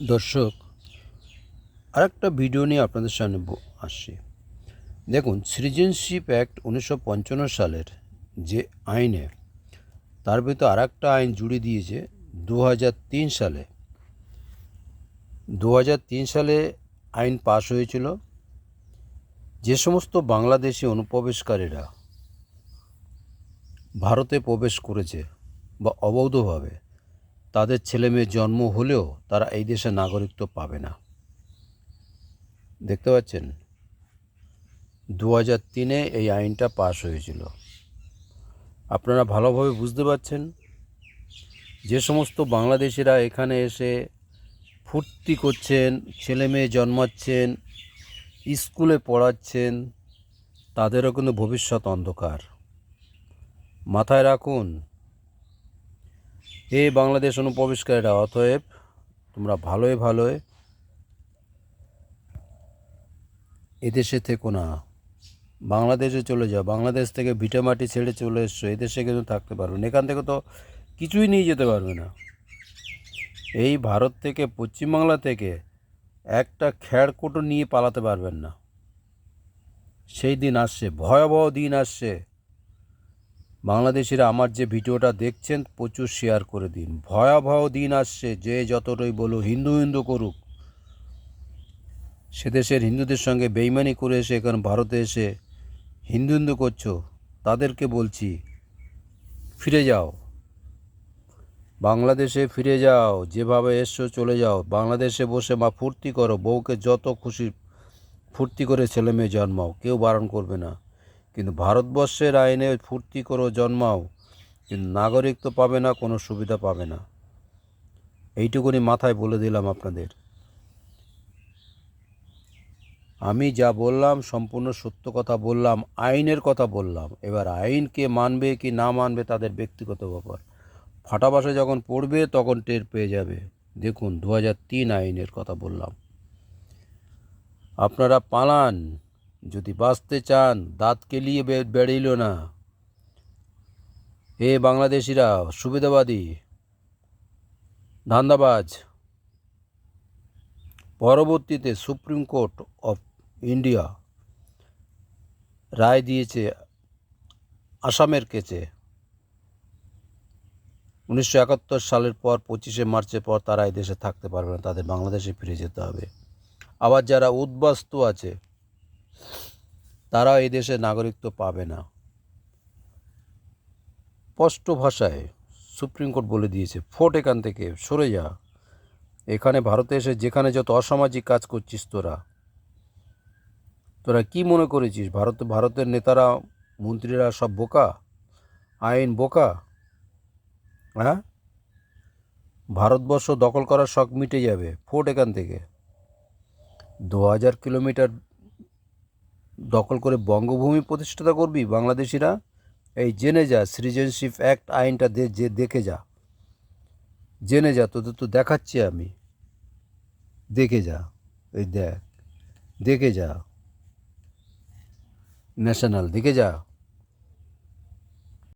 দর্শক, আরেকটা ভিডিও নিয়ে আপনাদের সামনে আসছি। দেখুন সিটিজেনশিপ অ্যাক্ট উনিশশো পঞ্চান্ন সালের যে আইনে, তার ভিতর আর একটা আইন জুড়ে দিয়েছে দু হাজার তিন সালে। দু হাজার তিন সালে আইন পাশ হয়েছিল। যে সমস্ত বাংলাদেশি অনুপ্রবেশকারীরা ভারতে প্রবেশ করেছে বা অবৈধভাবে তাদের ছেলে মেয়ে জন্ম হলেও তারা এই দেশে নাগরিকত্ব পাবে না। দেখতে পাচ্ছেন? দু হাজার তিনে এই আইনটা পাশ হয়েছিল। আপনারা ভালোভাবে বুঝতে পারছেন, যে সমস্ত বাংলাদেশিরা এখানে এসে ফুর্তি করছেন ছেলে মেয়ে জন্মাচ্ছেন, স্কুলে পড়াচ্ছেন, তাদেরও কিন্তু ভবিষ্যৎ অন্ধকার। মাথায় রাখুন এ বাংলাদেশ অনুপ্রবেশকারীরা অতএব তোমরা ভালোই ভালোই এদেশে থেকো না। বাংলাদেশে চলে যাও। বাংলাদেশ থেকে ভিটামাটি ছেড়ে চলে এসছো। এদেশে কিন্তু থাকতে পারবে না? এখান থেকে তো কিছুই নিয়ে যেতে পারবে না। এই ভারত থেকে পশ্চিমবাংলা থেকে একটা খ্যাড়কুটো নিয়ে পালাতে পারবেন না। সেই দিন আসছে, ভয়াবহ দিন আসছে। বাংলাদেশিরা আমার যে ভিডিওটা দেখছেন, প্রচুর শেয়ার করে দিন। ভয়াবহ দিন আসছে, যে যতটাই বলো হিন্দু হিন্দু করুক। সে দেশের হিন্দুদের সঙ্গে বেইমানি করে এসে এখানে ভারতে এসে হিন্দু হিন্দু করছ, তাদেরকে বলছি, ফিরে যাও। বাংলাদেশে ফিরে যাও, যেভাবে এসছো চলে যাও। বাংলাদেশে বসে মা ফুর্তি করো, বউকে যত খুশি ফুর্তি করে ছেলে মেয়ে জন্মাও, কেউ বারণ করবে না। কিন্তু ভারতবর্ষের আইনে ফুর্তি করো, জন্মাও। কিন্তু নাগরিক তো পাবে না, কোনো সুবিধা পাবে না। এইটুকুনি মাথায় বলে দিলাম আপনাদের। আমি যা বললাম, সম্পূর্ণ সত্য কথা বললাম, আইনের কথা বললাম। এবার আইন কে মানবে কি না মানবে তাদের ব্যক্তিগত ব্যাপার। ফাটা বাসে যখন পড়বে, তখন টের পেয়ে যাবে। দেখুন, দু হাজার তিন আইনের কথা বললাম। আপনারা পালান। যদি বাঁচতে চান দাঁত কেলিয়ে বেড়িল না। এ বাংলাদেশিরা সুবিধাবাদী ধান্দাবাজ, পরবর্তীতে সুপ্রিম কোর্ট অফ ইন্ডিয়া রায় দিয়েছে আসামের কেচে উনিশশো একাত্তর সালের পর, পঁচিশে মার্চের পর তারা দেশে থাকতে পারবে না, তাদের বাংলাদেশে ফিরে যেতে হবে। আবার যারা উদ্বাস্তু আছে তারা এই দেশে নাগরিকত্ব পাবে না। স্পষ্ট ভাষায় সুপ্রিম কোর্ট বলে দিয়েছে ফোট এখান থেকে সরে যা। এখানে ভারতে এসে যেখানে যত অসামাজিক কাজ করছিস তোরা। তোরা কি মনে করেছিস, ভারত, ভারতের নেতারা, মন্ত্রীরা সব বোকা? আইন বোকা? হ্যাঁ? ভারতবর্ষ দখল করার শখ মিটে যাবে ফোট এখান থেকে। দু হাজার কিলোমিটার দখল করে বঙ্গভূমি প্রতিষ্ঠাতা করবি বাংলাদেশিরা? এই জেনে যা সিটিজেনশিপ অ্যাক্ট আইনটা যে দেখে যা। জেনে যা, তোদের তো দেখাচ্ছি আমি। দেখে যা, এই দেখ। দেখে যা। ন্যাশনাল দেখে যা।